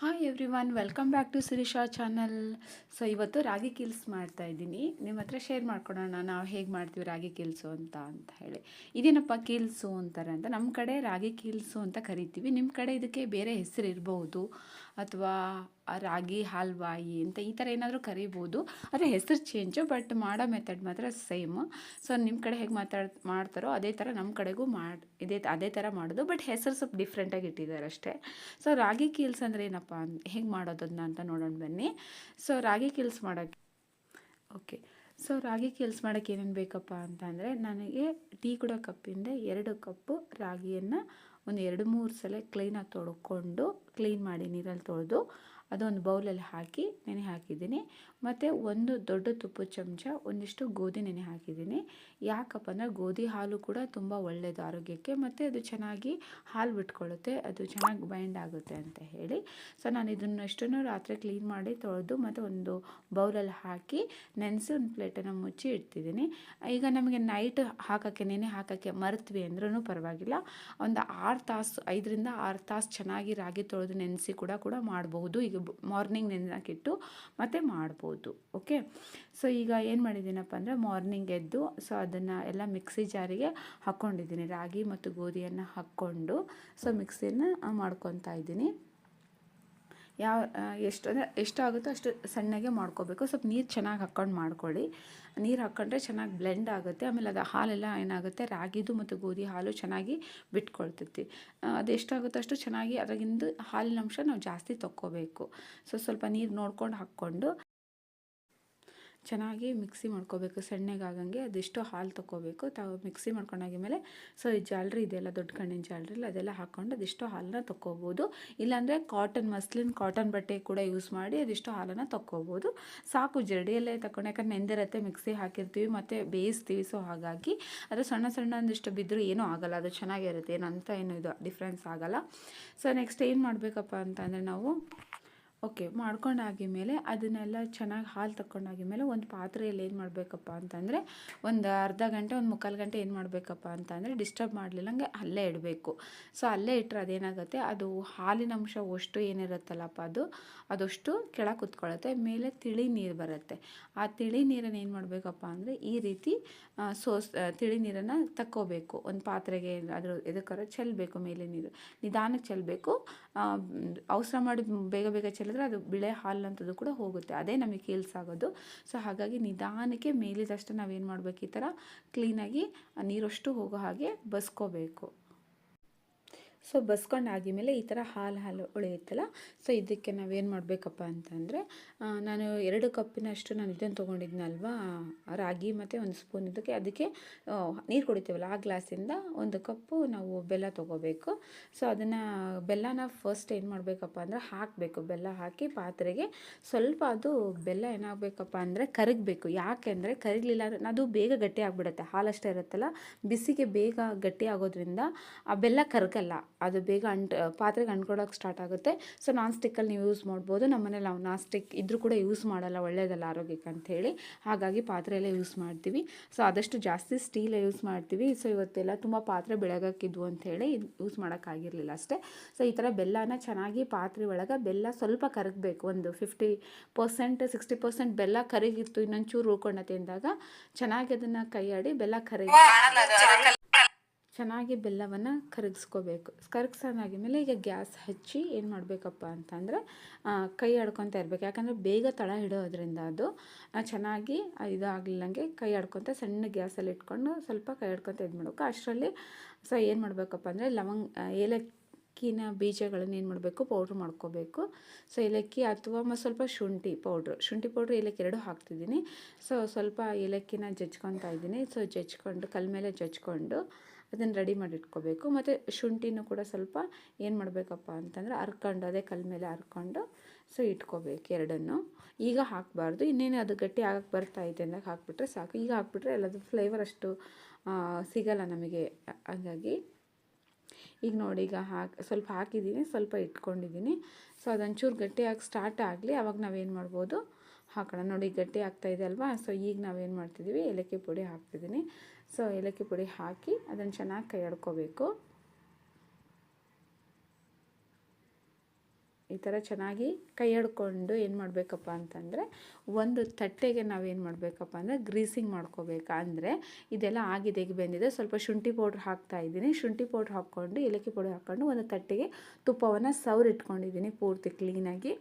Hi everyone welcome back to Sirisha channel so ಇವತ್ತು ರಾಗಿ kills ಮಾಡ್ತಾ ಇದ್ದೀನಿ. ನಿಮ್ಮ ಹತ್ರ ಶೇರ್ ಮಾಡ್ಕೊಳೋಣ ನಾವು ಹೇಗೆ ಮಾಡ್ತೀವಿ ರಾಗಿ ಕಿಲ್ಸು ಅಂತ ಅಂತ ಹೇಳಿ. ಇದೇನಪ್ಪ ಕೀಲ್ಸು ಅಂತಾರೆ ಅಂತ ನಮ್ಮ ಕಡೆ ರಾಗಿ ಕೀಲ್ಸು ಅಂತ ಕರಿತೀವಿ. ನಿಮ್ಮ ಕಡೆ ಇದಕ್ಕೆ ಬೇರೆ ಹೆಸರು ಇರ್ಬೋದು. ಅಥವಾ ರಾಗಿ, ಹಾಲ್ವಾಯಿ ಅಂತ ಈ ಥರ ಏನಾದರೂ ಕರಿಬೋದು. ಆದರೆ ಹೆಸರು ಚೇಂಜು ಬಟ್ ಮಾಡೋ ಮೆಥಡ್ ಮಾತ್ರ ಸೇಮ್ ಸೊ ನಿಮ್ಮ ಕಡೆ ಹೇಗೆ ಮಾತಾಡ್, ಮಾಡ್ತಾರೋ ಅದೇ ಥರ ನಮ್ಮ ಕಡೆಗೂ ಮಾಡಿ, ಇದೇ, ಅದೇ ಥರ ಮಾಡೋದು ಬಟ್ ಹೆಸರು ಸ್ವಲ್ಪ ಡಿಫ್ರೆಂಟಾಗಿ ಇಟ್ಟಿದ್ದಾರೆ ಅಷ್ಟೇ. ಸೊ ರಾಗಿ ಕೀಲ್ಸ್ ಅಂದರೆ ಏನಪ್ಪ ಹೇಗೆ ಮಾಡೋದನ್ನ ಅಂತ ನೋಡೋಣ ಬನ್ನಿ. ಸೊ ರಾಗಿ ಕೀಲ್ಸ್ ಮಾಡೋಕ್ಕೆ ಓಕೆ ಸೊ ರಾಗಿ ಕೀಲ್ಸ್ ಮಾಡೋಕ್ಕೆ ಏನೇನು ಬೇಕಪ್ಪ ಅಂತ ಅಂದರೆ, ನನಗೆ ಟೀ ಕೂಡ ಕಪ್ಪಿಂದ ಎರಡು ಕಪ್ಪು ರಾಗಿಯನ್ನು ಒಂದು ಎರಡು ಮೂರು ಸಲ ಕ್ಲೀನಾಗಿ ತೊಳ್ಕೊಂಡು ಕ್ಲೀನ್ ಮಾಡಿ ನೀರಲ್ಲಿ ತೊಳೆದು ಅದೊಂದು ಬೌಲಲ್ಲಿ ಹಾಕಿ ನೆನೆ ಹಾಕಿದ್ದೀನಿ. ಮತ್ತು ಒಂದು ದೊಡ್ಡ ತುಪ್ಪದ ಚಮಚ, ಒಂದಿಷ್ಟು ಗೋಧಿ ನೆನೆ ಹಾಕಿದ್ದೀನಿ. ಯಾಕಪ್ಪ ಅಂದರೆ ಗೋಧಿ ಹಾಲು ಕೂಡ ತುಂಬ ಒಳ್ಳೆಯದು ಆರೋಗ್ಯಕ್ಕೆ, ಮತ್ತು ಅದು ಚೆನ್ನಾಗಿ ಹಾಲು ಬಿಟ್ಕೊಳ್ಳುತ್ತೆ, ಅದು ಚೆನ್ನಾಗಿ ಬೈಂಡ್ ಆಗುತ್ತೆ ಅಂತ ಹೇಳಿ. ಸೊ ನಾನು ಇದನ್ನು ಎಷ್ಟನ್ನು ರಾತ್ರಿ ಕ್ಲೀನ್ ಮಾಡಿ ತೊಳೆದು, ಮತ್ತು ಒಂದು ಬೌಲಲ್ಲಿ ಹಾಕಿ ನೆನೆಸಿ ಒಂದು ಪ್ಲೇಟನ್ನು ಮುಚ್ಚಿ ಇಡ್ತಿದ್ದೀನಿ. ಈಗ ನಮಗೆ ನೈಟ್ ಹಾಕೋಕ್ಕೆ, ನೆನೆ ಹಾಕೋಕ್ಕೆ ಮರೆತ್ವಿ ಅಂದ್ರೂ ಪರವಾಗಿಲ್ಲ. ಒಂದು ಆರು ತಾಸು, ಐದರಿಂದ ಆರು ತಾಸು ಚೆನ್ನಾಗಿ ರಾಗಿ ತೊಳೆದು ನೆನೆಸಿ ಕೂಡ ಕೂಡ ಮಾಡಬಹುದು ಈಗ ಮಾರ್ನಿಂಗ್ ನೆನಕಿಟ್ಟು ಮತ್ತೆ ಮಾಡ್ಬೋದು, ಓಕೆ? ಸೊ, ಈಗ ಏನು ಮಾಡಿದ್ದೀನಪ್ಪ ಅಂದರೆ ಮಾರ್ನಿಂಗ್ ಎದ್ದು, ಸೊ, ಅದನ್ನು ಎಲ್ಲ ಮಿಕ್ಸಿ ಜಾರಿಗೆ ಹಾಕ್ಕೊಂಡಿದ್ದೀನಿ ರಾಗಿ ಮತ್ತು ಗೋಧಿಯನ್ನು ಹಾಕ್ಕೊಂಡು, ಸೊ ಮಿಕ್ಸಿನ ಮಾಡ್ಕೊತಾ ಇದ್ದೀನಿ. ಯಾವ ಎಷ್ಟು ಅಂದರೆ ಎಷ್ಟಾಗುತ್ತೋ ಅಷ್ಟು ಸಣ್ಣಗೆ ಮಾಡ್ಕೋಬೇಕು. ಸ್ವಲ್ಪ ನೀರು ಚೆನ್ನಾಗಿ ಹಾಕ್ಕೊಂಡು ಮಾಡ್ಕೊಳ್ಳಿ. ನೀರು ಹಾಕ್ಕೊಂಡ್ರೆ ಚೆನ್ನಾಗಿ ಬ್ಲೆಂಡ್ ಆಗುತ್ತೆ. ಆಮೇಲೆ ಅದು ಹಾಲೆಲ್ಲ ಏನಾಗುತ್ತೆ? ರಾಗಿದು ಮತ್ತು ಗೋಧಿ ಹಾಲು ಚೆನ್ನಾಗಿ ಬಿಟ್ಕೊಳ್ತೈತಿ. ಅದು ಎಷ್ಟಾಗುತ್ತೋ ಅಷ್ಟು ಚೆನ್ನಾಗಿ ಅದ್ರಾಗಿಂದು ಹಾಲಿನ ಅಂಶ ನಾವು ಜಾಸ್ತಿ ತೊಕ್ಕೋಬೇಕು. ಸೊ ಸ್ವಲ್ಪ ನೀರು ನೋಡ್ಕೊಂಡು ಹಾಕ್ಕೊಂಡು ಚೆನ್ನಾಗಿ ಮಿಕ್ಸಿ ಮಾಡ್ಕೋಬೇಕು ಸಣ್ಣಗಾಗಂಗೆ ಅದೆಷ್ಟು ಹಾಲು ತೊಗೋಬೇಕು ತಾವು ಮಿಕ್ಸಿ ಮಾಡ್ಕೊಂಡಾಗಿದ್ಮೇಲೆ ಸೊ ಈ ಜಾಲ್ರಿ ಇದೆಲ್ಲ ದೊಡ್ಡ ಕಣ್ಣಿನ ಜಾಲ್ರಿಲಿ ಅದೆಲ್ಲ ಹಾಕ್ಕೊಂಡು ಅದೆಷ್ಟು ಹಾಲನ್ನ ತೊಗೋಬೋದು ಇಲ್ಲಾಂದರೆ ಕಾಟನ್ ಮಸ್ಲಿನ್ ಕಾಟನ್ ಬಟ್ಟೆ ಕೂಡ ಯೂಸ್ ಮಾಡಿ ಅದೆಷ್ಟು ಹಾಲನ್ನು ತೊಗೋಬೋದು ಸಾಕು, ಜರಡಿಯಲ್ಲೇ ತಗೊಂಡು ಯಾಕಂದ್ರೆ ನೆಂದಿರತ್ತೆ ಮಿಕ್ಸಿ ಹಾಕಿರ್ತೀವಿ, ಮತ್ತು ಬೇಯಿಸ್ತೀವಿ. ಸೊ ಹಾಗಾಗಿ ಅದು ಸಣ್ಣ ಸಣ್ಣ ಒಂದಿಷ್ಟು ಬಿದ್ದರೂ ಏನೂ ಆಗಲ್ಲ, ಅದು ಚೆನ್ನಾಗಿರುತ್ತೆ, ಏನಂತ ಏನು ಇದು ಡಿಫ್ರೆನ್ಸ್ ಆಗಲ್ಲ. ಸೊ ನೆಕ್ಸ್ಟ್ ಏನು ಮಾಡಬೇಕಪ್ಪ ಅಂತಂದರೆ ನಾವು ಓಕೆ ಮಾಡ್ಕೊಂಡಾಗಿ ಮೇಲೆ ಅದನ್ನೆಲ್ಲ ಚೆನ್ನಾಗಿ ಹಾಲು ತಕ್ಕೊಂಡಾಗಿ ಮೇಲೆ ಒಂದು ಪಾತ್ರೆಯಲ್ಲಿ ಏನು ಮಾಡಬೇಕಪ್ಪ ಅಂತಂದರೆ ಒಂದು ಅರ್ಧ ಗಂಟೆ, ಒಂದು ಮುಕ್ಕಾಲು ಗಂಟೆ ಏನು ಮಾಡಬೇಕಪ್ಪ ಅಂತಂದರೆ ಡಿಸ್ಟರ್ಬ್ ಮಾಡಲಿಲ್ಲಂಗೆ ಅಲ್ಲೇ ಇಡಬೇಕು. ಸೊ, ಅಲ್ಲೇ ಇಟ್ಟರೆ ಅದೇನಾಗುತ್ತೆ, ಅದು ಹಾಲಿನ ಅಂಶ ಅಷ್ಟು ಏನಿರುತ್ತಲ್ಲಪ್ಪ ಅದು, ಅದಷ್ಟು ಕೆಳಗೆ ಕುತ್ಕೊಳ್ಳುತ್ತೆ ಮೇಲೆ ತಿಳಿ ನೀರು ಬರುತ್ತೆ. ಆ ತಿಳಿ ನೀರನ್ನು ಏನು ಮಾಡಬೇಕಪ್ಪ ಅಂದರೆ ಈ ರೀತಿ ಸೋಸ್ ತಿಳಿ ನೀರನ್ನು ತಕ್ಕೋಬೇಕು. ಒಂದು ಪಾತ್ರೆಗೆ ಅದ್ರ ಎದಕ್ಕಾರ ಚೆಲ್ಲಬೇಕು ಮೇಲೆ ನೀರು. ನಿಧಾನಕ್ಕೆ ಚೆಲ್ಲಬೇಕು ಅವಸರ ಮಾಡಿ ಬೇಗ ಬೇಗ ಚೆಲ್ಲಿದ್ರೆ ಅದು ಬಿಳೆ ಹಾಲಂಥದ್ದು ಕೂಡ ಹೋಗುತ್ತೆ. ಅದೇ ನಮಗೆ ಕೀಲ್ಸ್ ಆಗೋದು. ಸೊ ಹಾಗಾಗಿ ನಿಧಾನಕ್ಕೆ ಮೇಲಿದಷ್ಟು ನಾವೇನು ಮಾಡಬೇಕು ಈ ಥರ? ಕ್ಲೀನಾಗಿ ನೀರಷ್ಟು ಹೋಗೋ ಹಾಗೆ ಬಸ್ಕೋಬೇಕು. ಸೊ ಬಸ್ಕೊಂಡು ಮೇಲೆ ಈ ಥರ ಹಾಲು ಹಾಲು ಉಳಿಯುತ್ತಲ್ಲ, ಸೊ ಇದಕ್ಕೆ ನಾವೇನು ಮಾಡಬೇಕಪ್ಪ ಅಂತಂದರೆ ನಾನು ಎರಡು ಕಪ್ಪಿನಷ್ಟು ನಾನು ಇದನ್ನು ತೊಗೊಂಡಿದ್ನಲ್ವಾ, ರಾಗಿ ಮತ್ತು ಒಂದು ಸ್ಪೂನ್ ಇದಕ್ಕೆ, ಅದಕ್ಕೆ ನೀರು ಕುಡಿತೀವಲ್ಲ ಆ ಗ್ಲಾಸಿಂದ ಒಂದು ಕಪ್ಪು ನಾವು ಬೆಲ್ಲ ತೊಗೋಬೇಕು. ಸೊ ಅದನ್ನು ಬೆಲ್ಲನ ಫಸ್ಟ್ ಏನು ಮಾಡಬೇಕಪ್ಪ ಅಂದರೆ ಹಾಕಬೇಕು, ಬೆಲ್ಲ ಹಾಕಿ ಪಾತ್ರೆಗೆ ಸ್ವಲ್ಪ ಅದು ಬೆಲ್ಲ ಏನಾಗಬೇಕಪ್ಪ ಅಂದರೆ ಕರಗಬೇಕು. ಕರಗಲಿಲ್ಲ ಅಂದರೆ ಅದು ಬೇಗ ಗಟ್ಟಿ ಆಗಿಬಿಡುತ್ತೆ, ಹಾಲಷ್ಟೇ ಇರುತ್ತಲ್ಲ, ಬಿಸಿಗೆ ಬೇಗ ಗಟ್ಟಿ ಆಗೋದ್ರಿಂದ ಆ ಬೆಲ್ಲ ಕರಗಲ್ಲ. ಅದು ಬೇಗ ಅಂಟ್ ಪಾತ್ರೆಗೆ ಅಂಟ್ಕೊಳಕ್ಕೆ ಸ್ಟಾರ್ಟ್ ಆಗುತ್ತೆ. ಸೊ ನಾನ್ ಸ್ಟಿಕ್ಕಲ್ಲಿ ನೀವು ಯೂಸ್ ಮಾಡ್ಬೋದು. ನಮ್ಮನೇಲಿ ನಾವು ನಾನ್ ಸ್ಟಿಕ್ ಇದ್ರೂ ಕೂಡ ಯೂಸ್ ಮಾಡಲ್ಲ. ಒಳ್ಳೆಯದಲ್ಲ ಆರೋಗ್ಯಕ್ಕೆ ಅಂಥೇಳಿ ಹಾಗಾಗಿ ಪಾತ್ರೆಯಲ್ಲೇ ಯೂಸ್ ಮಾಡ್ತೀವಿ. ಸೊ ಆದಷ್ಟು ಜಾಸ್ತಿ ಸ್ಟೀಲೇ ಯೂಸ್ ಮಾಡ್ತೀವಿ. ಸೊ ಇವತ್ತೆಲ್ಲ ತುಂಬ ಪಾತ್ರೆ ಬೆಳಗಕ್ಕಿದ್ವು ಅಂಥೇಳಿ ಯೂಸ್ ಮಾಡೋಕ್ಕಾಗಿರಲಿಲ್ಲ ಅಷ್ಟೇ. ಸೊ ಈ ಥರ ಬೆಲ್ಲನ ಚೆನ್ನಾಗಿ ಪಾತ್ರೆ ಒಳಗೆ ಬೆಲ್ಲ ಸ್ವಲ್ಪ ಕರಗಬೇಕು. ಒಂದು ಫಿಫ್ಟಿ ಪರ್ಸೆಂಟ್ ಸಿಕ್ಸ್ಟಿ ಪರ್ಸೆಂಟ್ ಬೆಲ್ಲ ಕರಗಿತ್ತು, ಇನ್ನೊಂಚೂರು ಚೂರು ತಿಂದಾಗ ಚೆನ್ನಾಗಿ ಅದನ್ನು ಕೈಯಾಡಿ ಬೆಲ್ಲ ಕರಗಿ ಚೆನ್ನಾಗಿ ಬೆಲ್ಲವನ್ನು ಕರಗಿಸ್ಕೋಬೇಕು. ಕರಗಿಸೋದಾಗಿದ್ಮೇಲೆ ಈಗ ಗ್ಯಾಸ್ ಹಚ್ಚಿ ಏನು ಮಾಡಬೇಕಪ್ಪ ಅಂತಂದರೆ ಕೈ ಆಡ್ಕೊತ ಇರಬೇಕು. ಯಾಕಂದರೆ ಬೇಗ ತಳ ಹಿಡೋದ್ರಿಂದ ಅದು ಚೆನ್ನಾಗಿ ಇದಾಗಲಿಲ್ಲಂಗೆ ಕೈ ಆಡ್ಕೊತ ಸಣ್ಣ ಗ್ಯಾಸಲ್ಲಿ ಇಟ್ಕೊಂಡು ಸ್ವಲ್ಪ ಕೈ ಆಡ್ಕೊತ ಇದು ಮಾಡಬೇಕು. ಅಷ್ಟರಲ್ಲಿ ಸೊ ಏನು ಮಾಡಬೇಕಪ್ಪ ಅಂದರೆ ಲವಂಗ ಏಲಕ್ಕಿನ ಬೀಜಗಳನ್ನ ಏನು ಮಾಡಬೇಕು, ಪೌಡ್ರ್ ಮಾಡ್ಕೋಬೇಕು. ಸೊ, ಏಲಕ್ಕಿ ಅಥವಾ ಮತ್ತು ಸ್ವಲ್ಪ ಶುಂಠಿ ಪೌಡ್ರ್. ಶುಂಠಿ ಪೌಡ್ರ್ ಏಲಕ್ಕಿ ಎರಡು ಹಾಕ್ತಿದ್ದೀನಿ. ಸೊ, ಸ್ವಲ್ಪ ಏಲಕ್ಕಿನ ಜಜ್ಕೊತಾ ಇದ್ದೀನಿ. ಸೊ, ಜಜ್ಕೊಂಡು ಕಲ್ ಮೇಲೆ ಜಜ್ಕೊಂಡು ಅದನ್ನು ರೆಡಿ ಮಾಡಿ ಇಟ್ಕೋಬೇಕು ಮತ್ತು ಶುಂಠಿನೂ ಕೂಡ ಸ್ವಲ್ಪ ಏನು ಮಾಡಬೇಕಪ್ಪ ಅಂತಂದರೆ ಹರ್ಕೊಂಡು ಅದೇ ಕಲ್ ಮೇಲೆ ಹರ್ಕೊಂಡು ಸೊ ಇಟ್ಕೋಬೇಕು ಎರಡನ್ನು. ಈಗ ಹಾಕಬಾರ್ದು. ಇನ್ನೇನು ಅದು ಗಟ್ಟಿ ಆಗಕ್ಕೆ ಬರ್ತಾ ಇದೆ ಅಂದಾಗ ಹಾಕ್ಬಿಟ್ರೆ ಸಾಕು. ಈಗ ಹಾಕ್ಬಿಟ್ರೆ ಎಲ್ಲದು ಫ್ಲೇವರ್ ಅಷ್ಟು ಸಿಗಲ್ಲ ನಮಗೆ. ಹಾಗಾಗಿ ಈಗ ನೋಡಿ, ಈಗ ಹಾಕಿ, ಸ್ವಲ್ಪ ಹಾಕಿದ್ದೀನಿ, ಸ್ವಲ್ಪ ಇಟ್ಕೊಂಡಿದ್ದೀನಿ. ಸೊ ಅದೊಂಚೂರು ಗಟ್ಟಿಯಾಗಿ ಸ್ಟಾರ್ಟ್ ಆಗಲಿ. ಅವಾಗ ನಾವೇನು ಮಾಡ್ಬೋದು? ಹಾಕೋಣ. ನೋಡಿ ಗಟ್ಟಿ ಆಗ್ತಾ ಇದೆ ಅಲ್ವಾ? ಸೊ ಈಗ ನಾವೇನು ಮಾಡ್ತಿದ್ದೀವಿ ಏಲಕ್ಕಿ ಪುಡಿ ಹಾಕ್ತಿದ್ದೀನಿ ಸೊ ಏಲಕ್ಕಿ ಪುಡಿ ಹಾಕಿ ಅದನ್ನು ಚೆನ್ನಾಗಿ ಕೈ ಆಡ್ಕೋಬೇಕು ಈ ಥರ ಚೆನ್ನಾಗಿ ಕೈ ಹಿಡ್ಕೊಂಡು ಏನು ಮಾಡಬೇಕಪ್ಪ ಅಂತಂದರೆ ಒಂದು ತಟ್ಟೆಗೆ ನಾವೇನು ಮಾಡಬೇಕಪ್ಪ ಅಂದರೆ ಗ್ರೀಸಿಂಗ್ ಮಾಡ್ಕೋಬೇಕು. ಅಂದರೆ ಇದೆಲ್ಲ ಆಗಿದೆ ಈಗ ಬೆಂದಿದೆ. ಸ್ವಲ್ಪ ಶುಂಠಿ ಪೌಡ್ರ್ ಹಾಕ್ತಾ ಇದ್ದೀನಿ. ಶುಂಠಿ ಪೌಡ್ರ್ ಹಾಕ್ಕೊಂಡು, ಏಲಕ್ಕಿ ಪೌಡ್ರ್ ಹಾಕ್ಕೊಂಡು ಒಂದು ತಟ್ಟೆಗೆ ತುಪ್ಪವನ್ನು ಸವ್ರಿಟ್ಕೊಂಡಿದ್ದೀನಿ ಪೂರ್ತಿ ಕ್ಲೀನಾಗಿ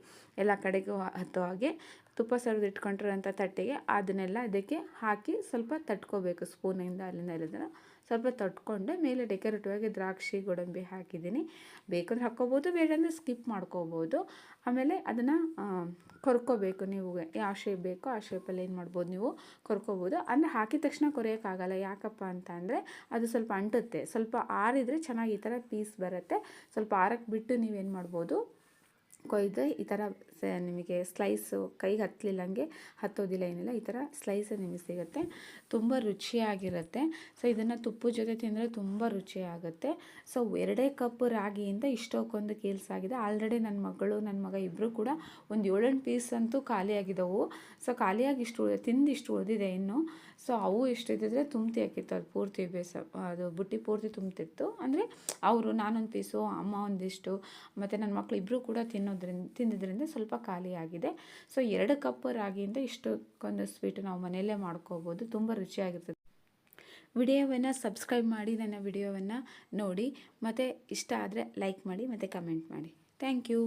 ಎಲ್ಲ ಕಡೆಗೂ ಹತ್ತೋ ಹಾಗೆ ತುಪ್ಪ ಸೌರ್ದು ಇಟ್ಕೊಂಡಿರೋಂಥ ತಟ್ಟೆಗೆ ಅದನ್ನೆಲ್ಲ ಅದಕ್ಕೆ ಹಾಕಿ ಸ್ವಲ್ಪ ತಟ್ಕೋಬೇಕು. ಸ್ಪೂನಿಂದ ಅಲ್ಲಿಂದ ಇಲ್ಲಿಂದ ಸ್ವಲ್ಪ ತಟ್ಕೊಂಡು, ಮೇಲೆ ಡೆಕೋರೇಟಿವ್ ಆಗಿ ದ್ರಾಕ್ಷಿ, ಗೋಡಂಬಿ ಹಾಕಿದ್ದೀನಿ. ಬೇಕಂದ್ರೆ ಹಾಕ್ಕೋಬೋದು, ಬೇಡಂದರೆ ಸ್ಕಿಪ್ ಮಾಡ್ಕೋಬೋದು. ಆಮೇಲೆ ಅದನ್ನು ಕೊರ್ಕೋಬೇಕು ನೀವು. ಯಾವ ಶೇಪ್ ಬೇಕೋ ಆ ಶೇಪಲ್ಲಿ ಏನು ಮಾಡ್ಬೋದು ನೀವು? ಕೊರ್ಕೋಬೋದು. ಅಂದರೆ ಹಾಕಿದ ತಕ್ಷಣ ಕೊರೆಯೋಕ್ಕಾಗಲ್ಲ. ಯಾಕಪ್ಪ ಅಂತ ಅಂದರೆ, ಅದು ಸ್ವಲ್ಪ ಅಂಟುತ್ತೆ. ಸ್ವಲ್ಪ ಆರಿದರೆ ಚೆನ್ನಾಗಿ ಈ ಥರ ಪೀಸ್ ಬರುತ್ತೆ. ಸ್ವಲ್ಪ ಆರಕ್ಕೆ ಬಿಟ್ಟು ನೀವೇನು ಮಾಡ್ಬೋದು ಕೊಯ್ದು ಈ ಥರ ನಿಮಗೆ ಸ್ಲೈಸು ಕೈಗೆ ಹತ್ತಲಿಲ್ಲಂಗೆ ಹತ್ತೋದಿಲ್ಲ ಏನಿಲ್ಲ, ಈ ಥರ ಸ್ಲೈಸ್ ನಿಮಗೆ ಸಿಗುತ್ತೆ. ತುಂಬ ರುಚಿಯಾಗಿರುತ್ತೆ. ಸೊ, ಇದನ್ನು ತುಪ್ಪದ ಜೊತೆ ತಿಂದರೆ ತುಂಬ ರುಚಿಯಾಗುತ್ತೆ. ಸೊ, ಎರಡೇ ಕಪ್ ರಾಗಿಯಿಂದ ಇಷ್ಟೊಕ್ಕೊಂದು ಕೇಲ್ಸ್ ಆಗಿದೆ. ಆಲ್ರೆಡಿ ನನ್ನ ಮಗಳು, ನನ್ನ ಮಗ ಇಬ್ಬರು ಕೂಡ ಒಂದು ಏಳೆಂಟು ಪೀಸ್ ಅಂತೂ ಖಾಲಿಯಾಗಿದ್ದವು. ಸೊ, ಖಾಲಿಯಾಗಿ ಇಷ್ಟು ತಿಂದು ಇಷ್ಟು ಉಳಿದಿದೆ ಇನ್ನು. ಸೊ, ಅವು ಎಷ್ಟಿದ್ದರೆ ತುಂಬ್ತಿ ಹಾಕಿತ್ತು, ಅದು ಪೂರ್ತಿ ಬೇಸ, ಅದು ಬುಟ್ಟಿ ಪೂರ್ತಿ ತುಂಬ್ತಿತ್ತು. ಅಂದರೆ, ಅವರು, ನಾನೊಂದು ಪೀಸು, ಅಮ್ಮ ಒಂದಿಷ್ಟು, ಮತ್ತು ನನ್ನ ಮಕ್ಕಳು ಇಬ್ಬರು ಕೂಡ ತಿನ್ನೋದ್ರಿಂದ ತಿನ್ನೋದ್ರಿಂದ ಸ್ವಲ್ಪ ಖಾಲಿಯಾಗಿದೆ ಸೊ ಎರಡು ಕಪ್ ರಾಗಿಯಿಂದ ಇಷ್ಟಕ್ಕೊಂದು ಸ್ವೀಟ್ ನಾವು ಮನೆಯಲ್ಲೇ ಮಾಡ್ಕೋಬೋದು. ತುಂಬ ರುಚಿಯಾಗಿರ್ತದೆ. ವಿಡಿಯೋವನ್ನು ಸಬ್ಸ್ಕ್ರೈಬ್ ಮಾಡಿ, ನನ್ನ ವಿಡಿಯೋವನ್ನು ನೋಡಿ. ಮತ್ತು ಇಷ್ಟ ಆದರೆ ಲೈಕ್ ಮಾಡಿ, ಮತ್ತು ಕಮೆಂಟ್ ಮಾಡಿ. Thank you.